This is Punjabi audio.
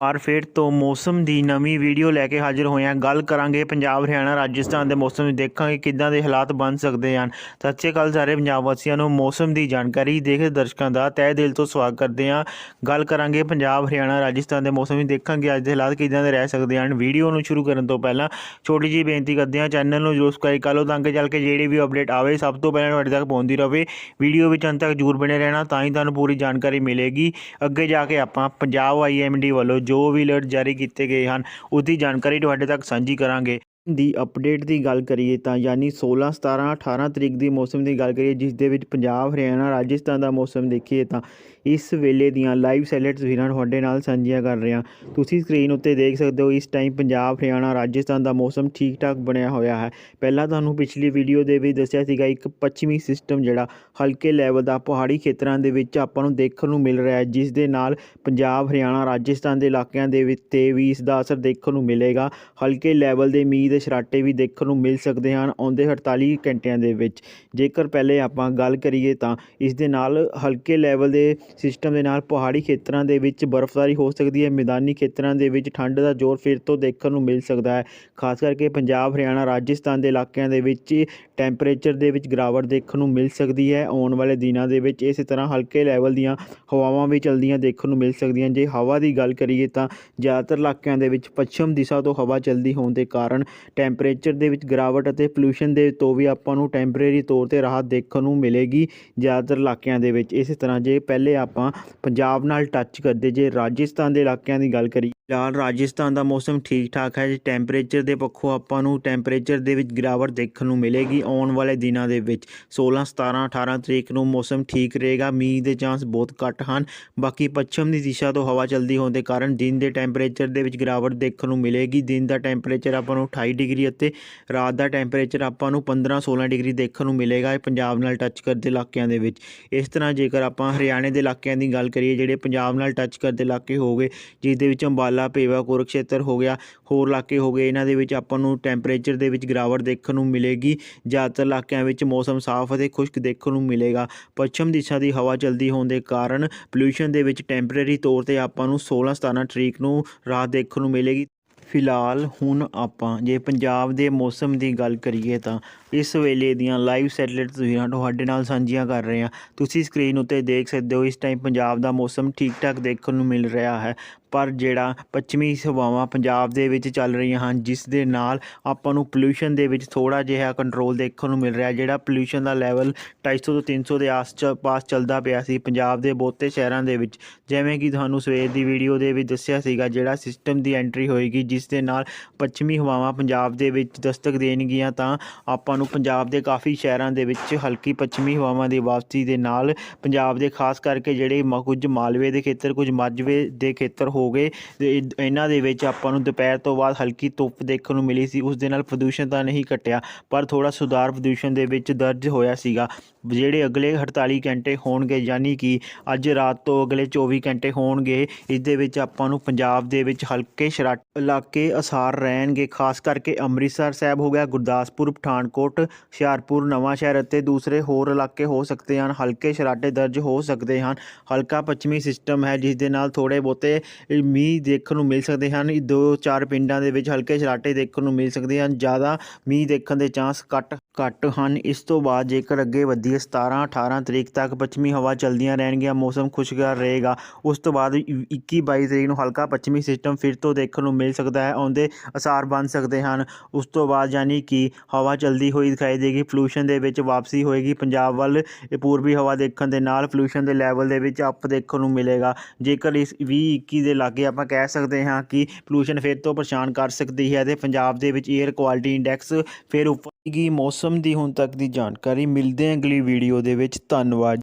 ਵਾਰ ਫਿਰ ਤੋਂ ਮੌਸਮ ਦੀ ਨਵੀਂ ਵੀਡੀਓ ਲੈ ਕੇ ਹਾਜ਼ਰ ਹੋਏ ਹਾਂ ਗੱਲ ਕਰਾਂਗੇ ਪੰਜਾਬ, ਹਰਿਆਣਾ, ਰਾਜਸਥਾਨ ਦੇ ਮੌਸਮ ਦੀ ਦੇਖਾਂਗੇ ਕਿੱਦਾਂ ਦੇ ਹਾਲਾਤ ਬਣ ਸਕਦੇ ਹਨ। ਸਤਿ ਸ਼੍ਰੀ ਅਕਾਲ ਸਾਰੇ ਪੰਜਾਬ ਵਾਸੀਆਂ ਨੂੰ, ਮੌਸਮ ਦੀ ਜਾਣਕਾਰੀ ਦੇਖ ਦਰਸ਼ਕਾਂ ਦਾ ਤਹਿ ਦਿਲ ਤੋਂ ਸਵਾਗਤ ਕਰਦੇ ਹਾਂ। ਗੱਲ ਕਰਾਂਗੇ ਪੰਜਾਬ, ਹਰਿਆਣਾ, ਰਾਜਸਥਾਨ ਦੇ ਮੌਸਮ ਦੀ ਦੇਖਾਂਗੇ, ਅੱਜ ਦੇ ਹਾਲਾਤ ਕਿੱਦਾਂ ਦੇ ਰਹਿ ਸਕਦੇ ਹਨ। ਵੀਡੀਓ ਨੂੰ ਸ਼ੁਰੂ ਕਰਨ ਤੋਂ ਪਹਿਲਾਂ ਛੋਟੀ ਜਿਹੀ ਬੇਨਤੀ ਕਰਦੇ ਹਾਂ, ਚੈਨਲ ਨੂੰ ਜਰੂਰ ਸਬਸਕ੍ਰਾਈਬ ਕਰ ਲਓ ਤਾਂ ਕਿ ਚੱਲ ਕੇ ਜਿਹੜੀ ਵੀ ਅਪਡੇਟ ਆਵੇ ਸਭ ਤੋਂ ਪਹਿਲਾਂ ਤੁਹਾਡੇ ਤੱਕ ਪਹੁੰਚਦੀ ਰਹੇ ਵੀਡੀਓ ਵਿੱਚ ਅੰਤ ਤੱਕ ਜਰੂਰ ਬਣੇ ਰਹਿਣਾ ਤਾਂ ਹੀ ਤੁਹਾਨੂੰ ਪੂਰੀ ਜਾਣਕਾਰੀ ਮਿਲੇਗੀ। ਅੱਗੇ ਜਾ ਕੇ ਆਪਾਂ ਪੰਜਾਬ ਆਈਐਮਡੀ ਵੱਲੋਂ ਜੋ ਵੀ ਅਲਰਟ ਜਾਰੀ ਕੀਤੇ ਗਏ ਹਨ ਉਹਦੀ ਜਾਣਕਾਰੀ ਤੁਹਾਡੇ ਤੱਕ ਸਾਂਝੀ ਕਰਾਂਗੇ। ਦੀ ਅਪਡੇਟ ਦੀ ਗੱਲ ਕਰੀਏ ਤਾਂ ਯਾਨੀ 16 17 18 ਤਰੀਕ ਦੀ ਮੌਸਮ ਦੀ ਗੱਲ ਕਰੀਏ ਜਿਸ ਦੇ ਵਿੱਚ ਪੰਜਾਬ, ਹਰਿਆਣਾ, ਰਾਜਸਥਾਨ ਦਾ ਮੌਸਮ ਦੇਖੀਏ ਤਾਂ ਇਸ ਵੇਲੇ ਦੀਆਂ ਲਾਈਵ ਸੈਲਟ ਤਸਵੀਰਾਂ ਤੁਹਾਡੇ ਨਾਲ ਸਾਂਝੀਆਂ ਕਰ ਰਿਹਾ। ਤੁਸੀਂ ਸਕਰੀਨ ਉੱਤੇ ਦੇਖ ਸਕਦੇ ਹੋ, ਇਸ ਟਾਈਮ ਪੰਜਾਬ, ਹਰਿਆਣਾ, ਰਾਜਸਥਾਨ ਦਾ ਮੌਸਮ ਠੀਕ ਠਾਕ ਬਣਿਆ ਹੋਇਆ ਹੈ। ਪਹਿਲਾਂ ਤੁਹਾਨੂੰ ਪਿਛਲੀ ਵੀਡੀਓ ਦੇ ਵਿੱਚ ਦੱਸਿਆ ਸੀਗਾ, ਇੱਕ ਪੱਛਮੀ ਸਿਸਟਮ ਜਿਹੜਾ ਹਲਕੇ ਲੈਵਲ ਦਾ ਪਹਾੜੀ ਖੇਤਰਾਂ ਦੇ ਵਿੱਚ ਆਪਾਂ ਨੂੰ ਦੇਖਣ ਨੂੰ ਮਿਲ ਰਿਹਾ ਹੈ ਜਿਸ ਦੇ ਨਾਲ ਪੰਜਾਬ, ਹਰਿਆਣਾ, ਰਾਜਸਥਾਨ ਦੇ ਇਲਾਕਿਆਂ ਦੇ ਵਿੱਚ ਤੇ ਵੀ ਇਸ ਦਾ ਅਸਰ ਦੇਖਣ ਨੂੰ ਮਿਲੇਗਾ। ਹਲਕੇ ਲੈਵਲ ਦੇ ਮੀਂਹ ਦੇ ਸ਼ਰਾਟੇ ਵੀ ਦੇਖਣ ਨੂੰ ਮਿਲ ਸਕਦੇ ਹਨ ਆਉਂਦੇ 48 ਘੰਟਿਆਂ ਦੇ ਵਿੱਚ। ਜੇਕਰ ਪਹਿਲੇ ਆਪਾਂ ਗੱਲ ਕਰੀਏ ਤਾਂ ਇਸ ਦੇ ਨਾਲ ਹਲਕੇ ਲੈਵਲ ਦੇ ਸਿਸਟਮ ਦੇ ਨਾਲ ਪਹਾੜੀ ਖੇਤਰਾਂ ਦੇ ਵਿੱਚ ਬਰਫ਼ਬਾਰੀ ਹੋ ਸਕਦੀ ਹੈ, ਮੈਦਾਨੀ ਖੇਤਰਾਂ ਦੇ ਵਿੱਚ ਠੰਡ ਦਾ ਜ਼ੋਰ ਫਿਰ ਤੋਂ ਦੇਖਣ ਨੂੰ ਮਿਲ ਸਕਦਾ ਹੈ। ਖਾਸ ਕਰਕੇ ਪੰਜਾਬ, ਹਰਿਆਣਾ, ਰਾਜਸਥਾਨ ਦੇ ਇਲਾਕਿਆਂ ਦੇ ਵਿੱਚ ਟੈਂਪਰੇਚਰ ਦੇ ਵਿੱਚ ਗਿਰਾਵਟ ਦੇਖਣ ਨੂੰ ਮਿਲ ਸਕਦੀ ਹੈ। ਆਉਣ ਵਾਲੇ ਦਿਨਾਂ ਦੇ ਵਿੱਚ ਇਸੇ ਤਰ੍ਹਾਂ ਹਲਕੇ ਲੈਵਲ ਦੀਆਂ ਹਵਾਵਾਂ ਵੀ ਚਲਦੀਆਂ ਦੇਖਣ ਨੂੰ ਮਿਲ ਸਕਦੀਆਂ। ਜੇ ਹਵਾ ਦੀ ਗੱਲ ਕਰੀਏ ਤਾਂ ਜ਼ਿਆਦਾਤਰ ਇਲਾਕਿਆਂ ਦੇ ਵਿੱਚ ਪੱਛਮ ਦਿਸ਼ਾ ਤੋਂ ਹਵਾ ਚੱਲਦੀ ਹੋਣ ਦੇ ਕਾਰਨ ਟੈਂਪਰੇਚਰ ਦੇ ਵਿੱਚ ਗਿਰਾਵਟ ਅਤੇ ਪੋਲੂਸ਼ਨ ਦੇ ਤੋਂ ਵੀ ਆਪਾਂ ਨੂੰ ਟੈਂਪਰੇਰੀ ਤੌਰ ਤੇ ਰਾਹਤ ਦੇਖਣ ਨੂੰ ਮਿਲੇਗੀ ਜ਼ਿਆਦਾਤਰ ਇਲਾਕਿਆਂ ਦੇ ਵਿੱਚ। ਇਸੇ ਤਰ੍ਹਾਂ ਜੇ ਪਹਿਲੇ ਆਪਾਂ ਪੰਜਾਬ ਨਾਲ ਟੱਚ ਕਰਦੇ, ਜੇ ਰਾਜਸਥਾਨ ਦੇ ਇਲਾਕਿਆਂ ਦੀ ਗੱਲ ਕਰੀਏ ਫਿਲਹਾਲ ਰਾਜਸਥਾਨ ਦਾ ਮੌਸਮ ਠੀਕ ਠਾਕ ਹੈ। ਟੈਂਪਰੇਚਰ ਦੇ ਪੱਖੋਂ ਆਪਾਂ ਨੂੰ ਟੈਂਪਰੇਚਰ ਦੇ ਵਿੱਚ ਗਿਰਾਵਟ ਦੇਖਣ ਨੂੰ ਮਿਲੇਗੀ ਆਉਣ ਵਾਲੇ ਦਿਨਾਂ ਦੇ ਵਿੱਚ। 16 17 18 ਤਰੀਕ ਨੂੰ ਮੌਸਮ ਠੀਕ ਰਹੇਗਾ। ਮੀਂਹ ਦੇ ਚਾਂਸ ਬਹੁਤ ਘੱਟ ਹਨ। ਬਾਕੀ ਪੱਛਮ ਦੀ ਦਿਸ਼ਾ ਤੋਂ ਹਵਾ ਚੱਲਦੀ ਹੋਣ ਦੇ ਕਾਰਨ ਦਿਨ ਦੇ ਟੈਂਪਰੇਚਰ ਦੇ ਵਿੱਚ ਗਿਰਾਵਟ ਦੇਖਣ ਨੂੰ ਮਿਲੇਗੀ। ਦਿਨ ਦਾ ਟੈਂਪਰੇਚਰ ਆਪਾਂ ਨੂੰ 28 ਡਿਗਰੀ ਅਤੇ ਰਾਤ ਦਾ ਟੈਂਪਰੇਚਰ ਆਪਾਂ ਨੂੰ 15 16 ਡਿਗਰੀ ਦੇਖਣ ਨੂੰ ਮਿਲੇਗਾ ਇਹ ਪੰਜਾਬ ਨਾਲ ਟੱਚ ਕਰਦੇ ਇਲਾਕਿਆਂ ਦੇ ਵਿੱਚ। ਇਸ ਤਰ੍ਹਾਂ ਜੇਕਰ ਆਪਾਂ ਹਰਿਆਣੇ ਦੇ ਇਲਾਕਿਆਂ ਦੀ ਗੱਲ ਕਰੀਏ, ਜਿਹੜੇ ਪੰਜਾਬ ਨਾਲ ਟੱਚ ਕਰਦੇ ਇਲਾਕੇ ਹੋ ਗਏ ਜਿਸ ਦੇ ਵਿੱਚ ਅੰਬਾਲਾ ਪੇਵਾ ਕੁਰੂਕਸ਼ੇਤਰ ਹੋ ਗਿਆ। ਹੋਰ ਇਲਾਕੇ ਹੋ ਗਏ। ਇਹਨਾਂ ਦੇ ਵਿੱਚ ਆਪਾਂ ਨੂੰ ਟੈਂਪਰੇਚਰ ਦੇ ਵਿੱਚ ਗਿਰਾਵਟ ਦੇਖਣ ਨੂੰ ਮਿਲੇਗੀ। ਜ਼ਿਆਦਾਤਰ ਇਲਾਕਿਆਂ ਵਿੱਚ ਮੌਸਮ ਸਾਫ਼ ਅਤੇ ਖੁਸ਼ਕ ਦੇਖਣ ਨੂੰ ਮਿਲੇਗਾ। ਪੱਛਮ ਦਿਸ਼ਾ ਦੀ ਹਵਾ ਚਲਦੀ ਹੋਣ ਦੇ ਕਾਰਨ ਪੋਲੂਸ਼ਨ ਦੇ ਵਿੱਚ ਟੈਂਪਰੇਰੀ ਤੌਰ ਤੇ ਆਪਾਂ ਨੂੰ 16 17 ਤਰੀਕ ਨੂੰ ਰਾਹਤ ਦੇਖਣ ਨੂੰ ਮਿਲੇਗੀ। ਫਿਲਹਾਲ ਹੁਣ ਆਪਾਂ ਜੇ ਪੰਜਾਬ ਦੇ ਮੌਸਮ ਦੀ ਗੱਲ ਕਰੀਏ ਤਾਂ ਇਸ ਵੇਲੇ ਦੀਆਂ ਲਾਈਵ ਸੈਟਲਾਈਟ ਤਸਵੀਰਾਂ ਤੁਹਾਡੇ ਨਾਲ ਸਾਂਝੀਆਂ ਕਰ ਰਹੇ ਹਾਂ। ਤੁਸੀਂ ਸਕਰੀਨ ਉੱਤੇ ਦੇਖ ਸਕਦੇ ਹੋ, ਇਸ ਟਾਈਮ ਪੰਜਾਬ ਦਾ ਮੌਸਮ ਠੀਕ ਠਾਕ ਦੇਖਣ ਨੂੰ ਮਿਲ ਰਿਹਾ ਹੈ। ਪਰ ਜਿਹੜਾ ਪੱਛਮੀ ਹਵਾਵਾਂ ਪੰਜਾਬ ਦੇ ਵਿੱਚ ਚੱਲ ਰਹੀਆਂ ਹਨ, ਜਿਸ ਦੇ ਨਾਲ ਆਪਾਂ ਨੂੰ ਪੋਲੂਸ਼ਨ ਦੇ ਵਿੱਚ ਥੋੜਾ ਜਿਹਾ ਕੰਟਰੋਲ ਦੇਖਣ ਨੂੰ ਮਿਲ ਰਿਹਾ, ਜਿਹੜਾ ਪੋਲੂਸ਼ਨ ਦਾ ਲੈਵਲ 250 ਤੋਂ 300 ਦੇ ਆਸ-ਪਾਸ ਚੱਲਦਾ ਪਿਆ ਸੀ ਪੰਜਾਬ ਦੇ ਬਹੁਤੇ ਸ਼ਹਿਰਾਂ ਦੇ ਵਿੱਚ। ਜਿਵੇਂ ਕਿ ਤੁਹਾਨੂੰ ਸਵੇਰ ਦੀ ਵੀਡੀਓ ਦੇ ਵਿੱਚ ਦੱਸਿਆ ਸੀਗਾ, ਜਿਹੜਾ ਸਿਸਟਮ ਦੀ ਐਂਟਰੀ ਹੋਏਗੀ, ਜਿਸ ਦੇ ਨਾਲ ਪੱਛਮੀ ਹਵਾਵਾਂ ਪੰਜਾਬ ਦੇ ਵਿੱਚ ਦਸਤਕ ਦੇਣਗੀਆਂ, ਤਾਂ ਆਪਾਂ ਨੂੰ ਪੰਜਾਬ ਦੇ ਕਾਫੀ ਸ਼ਹਿਰਾਂ ਦੇ ਵਿੱਚ ਹਲਕੀ ਪੱਛਮੀ ਹਵਾਵਾਂ ਦੀ ਵਾਪਸੀ ਦੇ ਨਾਲ ਪੰਜਾਬ ਦੇ ਖਾਸ ਕਰਕੇ ਜਿਹੜੇ ਮ- ਕੁਝ ਮਾਲਵੇ ਦੇ ਖੇਤਰ, ਕੁਝ ਮਾਝਵੇ ਦੇ ਖੇਤਰ ਹੋ ਗਏ ਇਹਨਾਂ ਦੇ ਵਿੱਚ ਆਪਾਂ ਨੂੰ ਦੁਪਹਿਰ ਤੋਂ ਬਾਅਦ ਹਲਕੀ ਧੁੱਪ ਦੇਖਣ ਨੂੰ ਮਿਲੀ ਸੀ, ਉਸ ਦੇ ਨਾਲ ਪ੍ਰਦੂਸ਼ਣ ਤਾਂ ਨਹੀਂ ਘਟਿਆ, ਪਰ ਥੋੜਾ ਸੁਧਾਰ ਪ੍ਰਦੂਸ਼ਣ ਦੇ ਵਿੱਚ ਦਰਜ ਹੋਇਆ ਸੀਗਾ। ਜਿਹੜੇ ਅਗਲੇ 48 ਘੰਟੇ ਹੋਣਗੇ, ਯਾਨੀ ਕਿ ਅੱਜ ਰਾਤ ਤੋਂ ਅਗਲੇ 24 ਘੰਟੇ ਹੋਣਗੇ, ਇਸ ਦੇ ਵਿੱਚ ਆਪਾਂ ਨੂੰ ਪੰਜਾਬ ਦੇ ਵਿੱਚ ਹਲਕੇ ਸ਼ਰਾਟ ਇਲਾਕੇ ਅਸਾਰ ਰਹਿਣਗੇ, ਖਾਸ ਕਰਕੇ ਅੰਮ੍ਰਿਤਸਰ ਸਾਹਿਬ ਹੋ ਗਿਆ, ਗੁਰਦਾਸਪੁਰ, ਪਠਾਨਕੋਟ ਹੁਸ਼ਿਆਰਪੁਰ, ਨਵਾਂ ਸ਼ਹਿਰ ਅਤੇ ਦੂਸਰੇ ਹੋਰ ਇਲਾਕੇ ਹੋ ਸਕਦੇ ਹਨ। ਹਲਕੇ ਸ਼ਰਾਟੇ ਦਰਜ ਹੋ ਸਕਦੇ ਹਨ। ਹਲਕਾ ਪੱਛਮੀ ਸਿਸਟਮ ਹੈ ਜਿਸ ਦੇ ਨਾਲ ਥੋੜੇ ਬਹੁਤੇ ਮੀਂਹ ਦੇਖਣ ਨੂੰ ਮਿਲ ਸਕਦੇ ਹਨ। ਦੋ ਚਾਰ ਪਿੰਡਾਂ ਦੇ ਵਿੱਚ ਹਲਕੇ ਸ਼ਰਾਟੇ ਦੇਖਣ ਨੂੰ ਮਿਲ ਸਕਦੇ ਹਨ। ਜ਼ਿਆਦਾ ਮੀਂਹ ਦੇਖਣ ਦੇ ਚਾਂਸ ਘੱਟ ਘੱਟ ਹਨ। ਇਸ ਤੋਂ ਬਾਅਦ ਜੇਕਰ ਅੱਗੇ ਵਧੀਏ 17 18 ਤਰੀਕ ਤੱਕ ਪੱਛਮੀ ਹਵਾ ਚੱਲਦੀਆਂ ਰਹਿਣਗੀਆਂ, ਮੌਸਮ ਖੁਸ਼ਗਵਾਰ ਰਹੇਗਾ। ਉਸ ਤੋਂ ਬਾਅਦ 21 22 ਤਰੀਕ ਨੂੰ ਹਲਕਾ ਪੱਛਮੀ ਸਿਸਟਮ ਫਿਰ ਤੋਂ ਦੇਖਣ ਨੂੰ ਮਿਲ ਸਕਦਾ ਹੈ, ਆਉਂਦੇ ਅਸਾਰ ਬਣ ਸਕਦੇ ਹਨ। ਉਸ ਤੋਂ ਬਾਅਦ ਯਾਨੀ ਕਿ ਹਵਾ ਚੱਲਦੀ ਹੋਈ ਦਿਖਾਈ ਦੇਗੀ। ਪੋਲੂਸ਼ਨ ਦੇ ਵਿੱਚ ਵਾਪਸੀ ਹੋਏਗੀ। ਪੰਜਾਬ ਵੱਲ ਇਹ ਪੂਰਬੀ ਹਵਾ ਦੇਖਣ ਦੇ ਨਾਲ ਪੋਲੂਸ਼ਨ ਦੇ ਲੈਵਲ ਦੇ ਵਿੱਚ ਅਪ ਦੇਖਣ ਨੂੰ ਮਿਲੇਗਾ। ਜੇਕਰ ਇਸ 20 21 ਦੇ ਲਾਗੇ ਆਪਾਂ ਕਹਿ ਸਕਦੇ ਹਾਂ ਕਿ ਪੋਲੂਸ਼ਨ ਫਿਰ ਤੋਂ ਪਰੇਸ਼ਾਨ ਕਰ ਸਕਦੀ ਹੈ ਤੇ ਪੰਜਾਬ ਦੇ ਵਿੱਚ 에ਅਰ ਕੁਆਲਿਟੀ ਇੰਡੈਕਸ ਫਿਰ ਉੱਪਰ ਗੀ ਮੌਸਮ ਦੀ ਹੁਣ ਤੱਕ ਦੀ ਜਾਣਕਾਰੀ ਮਿਲਦੇ ਹਾਂ ਅਗਲੀ ਵੀਡੀਓ ਦੇ ਵਿੱਚ। ਧੰਨਵਾਦ।